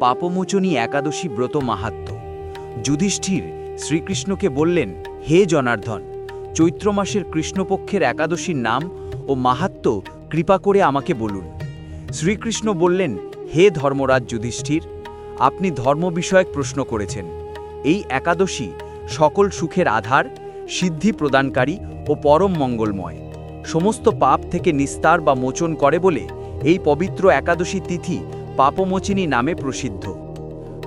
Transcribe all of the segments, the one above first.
পাপমোচনী একাদশী ব্রত মাহাত্ম। যুধিষ্ঠির শ্রীকৃষ্ণকে বললেন, হে জনার্ধন চৈত্র মাসের কৃষ্ণপক্ষের একাদশীর নাম ও মাহাত্ম কৃপা করে আমাকে বলুন। শ্রীকৃষ্ণ বললেন, হে ধর্মরাজ যুধিষ্ঠির, আপনি ধর্ম বিষয়ক প্রশ্ন করেছেন। এই একাদশী সকল সুখের আধার, সিদ্ধি প্রদানকারী ও পরম মঙ্গলময়। সমস্ত পাপ থেকে নিস্তার বা মোচন করে বলে এই পবিত্র একাদশী তিথি পাপমোচিনী নামে প্রসিদ্ধ।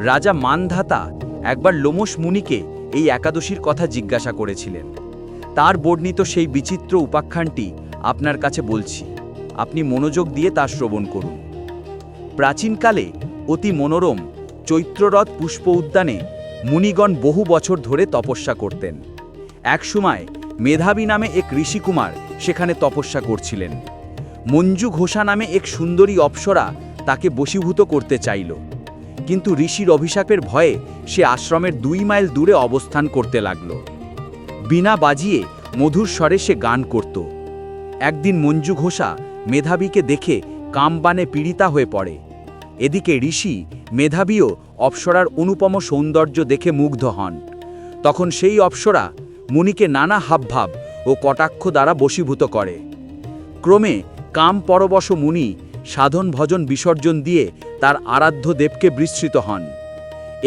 রাজা মানধাতা একবার লোমস মুনিকে এই একাদশীর কথা জিজ্ঞাসা করেছিলেন। তার বর্ণিত সেই বিচিত্র উপাখ্যানটি আপনার কাছে বলছি, আপনি মনোযোগ দিয়ে তা শ্রবণ করুন। প্রাচীনকালে অতি মনোরম চৈত্ররথ পুষ্প উদ্যানে মুনিগণ বহু বছর ধরে তপস্যা করতেন। একসময় মেধাবী নামে এক ঋষিকুমার সেখানে তপস্যা করছিলেন। মঞ্জু ঘোষা নামে এক সুন্দরী অপ্সরা তাকে বশীভূত করতে চাইল। কিন্তু ঋষির অভিশাপের ভয়ে সে আশ্রমের দুই মাইল দূরে অবস্থান করতে লাগল। বিনা বাজিয়ে মধুর স্বরে সে গান করত। একদিন মঞ্জু ঘোষা মেধাবীকে দেখে কামবানে পীড়িতা হয়ে পড়ে। এদিকে ঋষি মেধাবীও অপ্সরার অনুপম সৌন্দর্য দেখে মুগ্ধ হন। তখন সেই অপ্সরা মুনিকে নানা হাবভাব ও কটাক্ষ দ্বারা বশীভূত করে। ক্রমে কাম পরবশ মুনি সাধন ভজন বিসর্জন দিয়ে তার আরাধ্য দেবকে বিস্মৃত হন।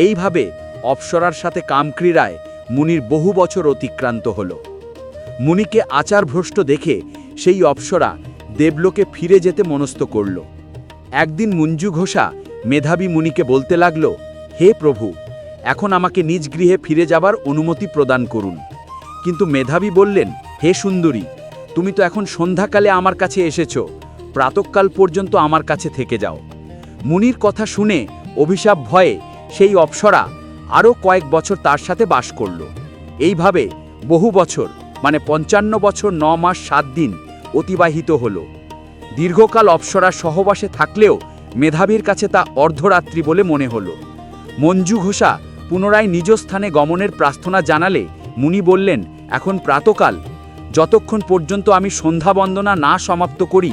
এইভাবে অপ্সরার সাথে কামক্রীড়ায় মুনির বহু বছর অতিক্রান্ত হল। মুনিকে আচারভ্রষ্ট দেখে সেই অপ্সরা দেবলোকে ফিরে যেতে মনস্থ করল। একদিন মঞ্জু ঘোষা মেধাবী মুনিকে বলতে লাগল, হে প্রভু, এখন আমাকে নিজ গৃহে ফিরে যাবার অনুমতি প্রদান করুন। কিন্তু মেধাবী বললেন, হে সুন্দরী, তুমি তো এখন সন্ধ্যাকালে আমার কাছে এসেছ। প্রাতকাল পর্যন্ত আমার কাছে থেকে যাও। মুনির কথা শুনে অভিশাপ ভয়ে সেই অপ্সরা আরও কয়েক বছর তার সাথে বাস করল। এইভাবে বহু বছর মানে পঞ্চান্ন বছর ন মাস সাত দিন অতিবাহিত হল। দীর্ঘকাল অপ্সরা সহবাসে থাকলেও মেধাবীর কাছে তা অর্ধরাত্রি বলে মনে হল। মঞ্জু ঘোষা পুনরায় নিজ স্থানে গমনের প্রার্থনা জানালে মুনি বললেন, এখন প্রাতকাল। যতক্ষণ পর্যন্ত আমি সন্ধ্যা বন্দনা না সমাপ্ত করি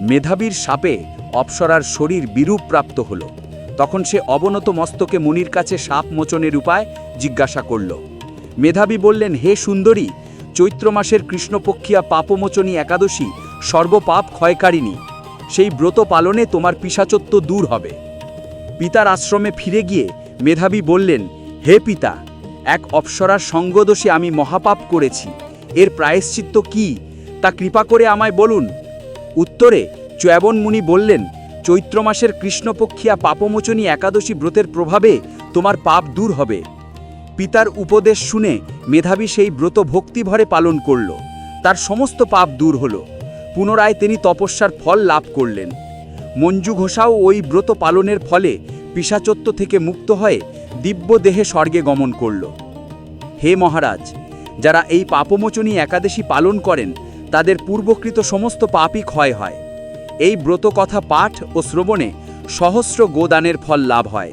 মেধাবীর সাপে অপ্সরার শরীর বিরূপ প্রাপ্ত হল। তখন সে অবনত মস্তকে মুনির কাছে সাপ মোচনের উপায় জিজ্ঞাসা করল। মেধাবী বললেন, হে সুন্দরী, চৈত্র মাসের কৃষ্ণপক্ষিয়া পাপমোচনী একাদশী সর্বপাপ ক্ষয়কারিণী। সেই ব্রত পালনে তোমার পিসাচত্ব দূর হবে পিতার আশ্রমে ফিরে গিয়ে মেধাবী বললেন, হে পিতা, এক অপ্সরার সঙ্গদোষে আমি মহাপাপ করেছি। এর প্রায়শ্চিত্ত কি? তা কৃপা করে আমায় বলুন। উত্তরে চয়বন মুনি বললেন, চৈত্র মাসের কৃষ্ণপক্ষিয়া পাপমোচনী একাদশী ব্রতের প্রভাবে তোমার পাপ দূর হবে। পিতার উপদেশ শুনে মেধাবী সেই ব্রত ভক্তিভরে পালন করল। তার সমস্ত পাপ দূর হল। পুনরায় তিনি তপস্যার ফল লাভ করলেন। মঞ্জু ঘোষাও ওই ব্রত পালনের ফলে পিসাচত্ব থেকে মুক্ত হয়ে দিব্য দেহে স্বর্গে গমন করল। হে মহারাজ, যারা এই পাপমোচনী একাদশী পালন করেন তাদের পূর্বকৃত সমস্ত পাপই ক্ষয় হয়। এই ব্রত কথা পাঠ ও শ্রবণে সহস্র গোদানের ফল লাভ হয়।